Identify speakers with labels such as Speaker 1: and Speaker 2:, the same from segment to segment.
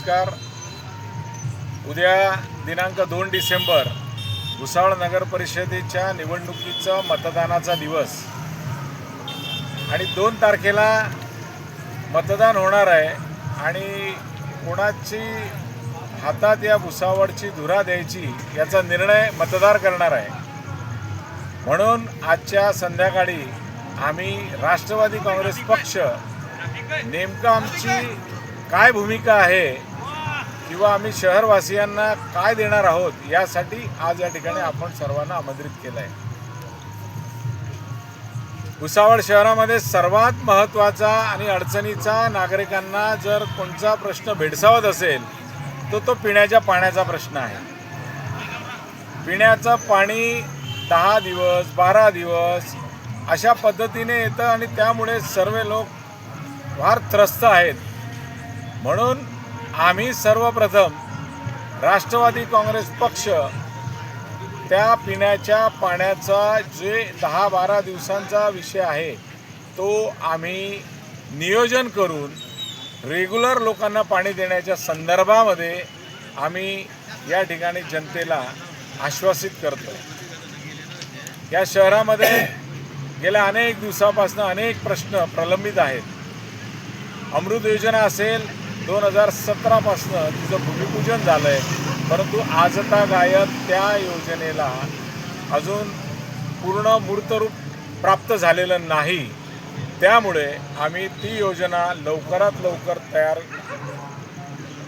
Speaker 1: नमस्कार. उद्या दिनांक दोन डिसेंबर भुसावळ नगर परिषदेच्या निवडणुकीचा मतदानाचा दिवस. आणि दोन तारखेला मतदान होणार आहे आणि कोणाची हातात या भुसावळची धुरा द्यायची याचा निर्णय मतदार करणार आहे. म्हणून आजच्या संध्याकाळी आम्ही राष्ट्रवादी काँग्रेस पक्ष नेमकं आमची काय भूमिका आहे किंवा आम्ही शहरवासियांना काय देणार आहोत यासाठी आज या ठिकाणी आपण सर्वांना आमंत्रित केलं आहे भुसावळ शहरामध्ये सर्वात महत्त्वाचा आणि अडचणीचा नागरिकांना जर कोणता प्रश्न भेडसावत असेल तर तो पिण्याच्या पाण्याचा प्रश्न आहे. पिण्याचं पाणी दहा दिवस बारा दिवस अशा पद्धतीने येतं आणि त्यामुळे सर्व लोक फार त्रस्त आहेत. म्हणून आम्ही सर्वप्रथम राष्ट्रवादी काँग्रेस पक्ष त्या पिण्याच्या पाण्याचा जे दहा बारा दिवसांचा विषय आहे तो आम्ही नियोजन करून रेग्युलर लोकांना पाणी देण्याच्या संदर्भामध्ये आम्ही या ठिकाणी जनतेला आश्वासित करतो या शहरामध्ये गेल्या अनेक दिवसापासून अनेक प्रश्न प्रलंबित आहेत. अमृत योजना असेल दोन हजार सतरापासनं तिचं भूमिपूजन झालं आहे परंतु आजता गायत त्या योजनेला अजून पूर्ण मूर्तरूप प्राप्त झालेलं नाही. त्यामुळे आम्ही ती योजना लवकरात लवकर तयार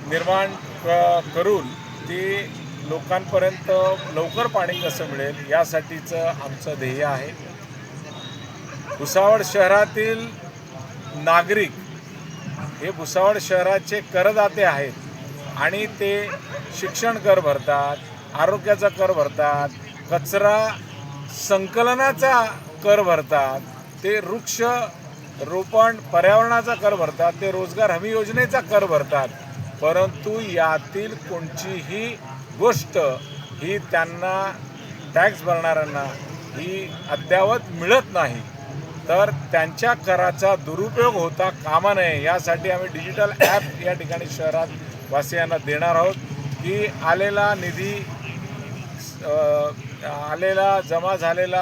Speaker 1: निर्माण क- करून ती लोकांपर्यंत लवकर पाणी कसं मिळेल यासाठीचं आमचं ध्येय आहे. भुसावळ शहरातील नागरिक हे भुसावळ शहराचे करदाते आहेत. आणि ते शिक्षण कर भरतात आरोग्याचा कर भरतात कचरा संकलनाचा कर भरतात ते वृक्ष रोपण पर्यावरणाचा कर भरतात ते रोजगार हमी योजनेचा कर भरतात. परंतु यातील कोणतीही गोष्ट ही त्यांना टॅक्स भरणाऱ्यांना ही अद्यावत मिळत नाही. तर त्यांच्या कराचा दुरुपयोग होता कामा नये यासाठी आम्ही डिजिटल ॲप या ठिकाणी शहरात वासियांना देणार आहोत की आलेला निधी आलेला जमा झालेला